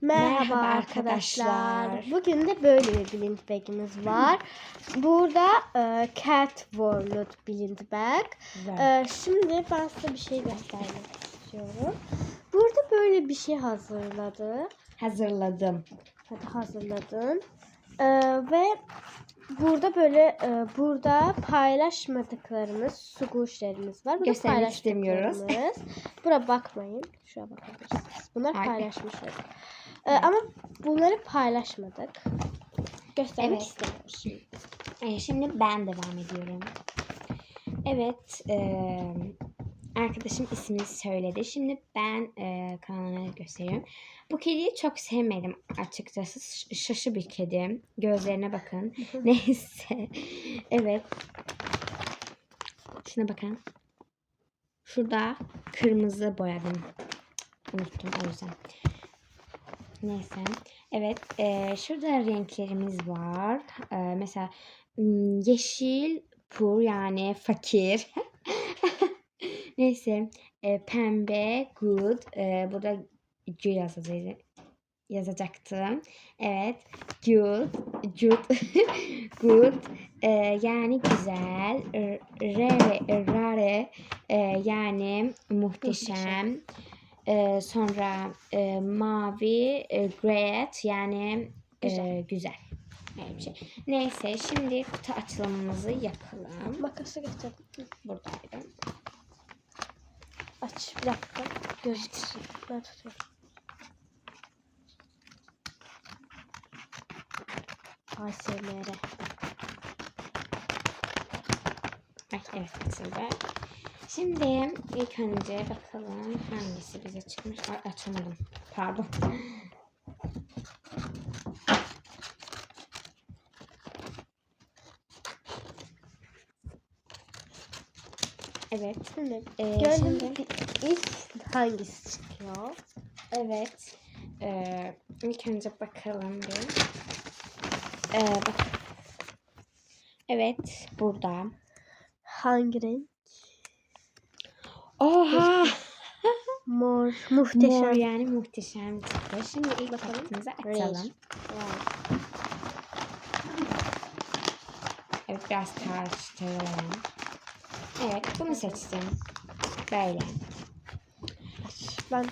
Merhaba, arkadaşlar. Bugün de böyle bir bilinç bagimiz var. Burada e, Cat World bilinç bag. E, şimdi ben size bir şey göstermek istiyorum. Burada böyle bir şey hazırladı. Hazırladım. Hadi hazırladın. E, ve burada böyle e, burada paylaşmadıklarımız suguşlarımız var. Burada Göstermek istemiyoruz. Bura bakmayın. Şuraya bakabilirsiniz. Bunlar Hayır. paylaşmışız. E, ama bunları paylaşmadık. Göstermek Evet. istemiyoruz. Ee, şimdi ben devam ediyorum. Evet. e, arkadaşım ismini söyledi. Şimdi ben e, kanalını gösteriyorum. Bu kediyi çok sevmedim açıkçası. Şaşı bir kedi. Gözlerine bakın. Neyse. Evet. Şuna bakın. Şurada kırmızı boyadım. Unuttum o yüzden. Neyse. Evet. eee, şurada renklerimiz var. Eee, mesela yeşil pur yani fakir. Neyse. eee, pembe good. Eee, burada G yazacağız yazacaktım. Evet. Good. Good. Good. Eee, yani güzel. Rare. Rare. eee, yani muhteşem. Eee, sonra eee, mavi. eee, great. Yani Güzel. güzel. güzel. Öyle bir şey. Neyse şimdi kutu açılımımızı yapalım. Makası getirdim. Buradaydı. Aç. Bir dakika. Gözüküyor. Ben tutuyorum. ASMR. Ay, evet açıldı. Şimdi ilk önce bakalım hangisi bize çıkmış. Ay, açamadım. Pardon. Evet. Şimdi gördüğünüz şimdi- ilk hangisi çıkıyor? Evet. Ee, ilk önce bakalım bir. Ee, bak. Evet. Burada. Hangi renk? Oha! Mor. Muhteşem. Mor yani muhteşem çıktı. Şimdi ilk Bakalım. Renk. açalım. Wow. Evet biraz karıştıralım. Evet bunu seçtim. Böyle. Ben